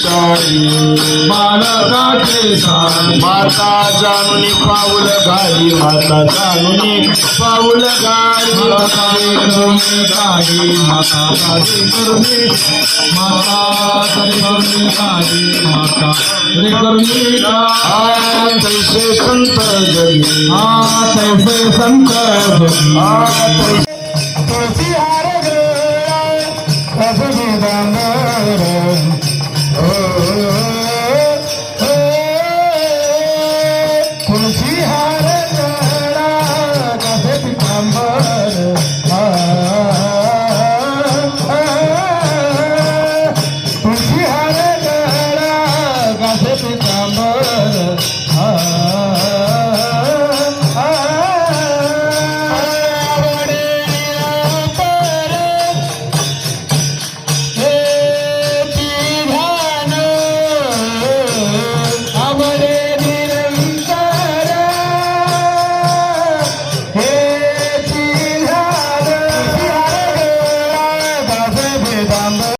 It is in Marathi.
सारी माता जाणून पाऊल घाली माता जाणून पाऊल घाली माता गाडी माता करुणे माता करुणे गाडी माता करुणे आ, तैसे संत जगी. हा तैसे संत जगी. तैसे कसबी तांबर.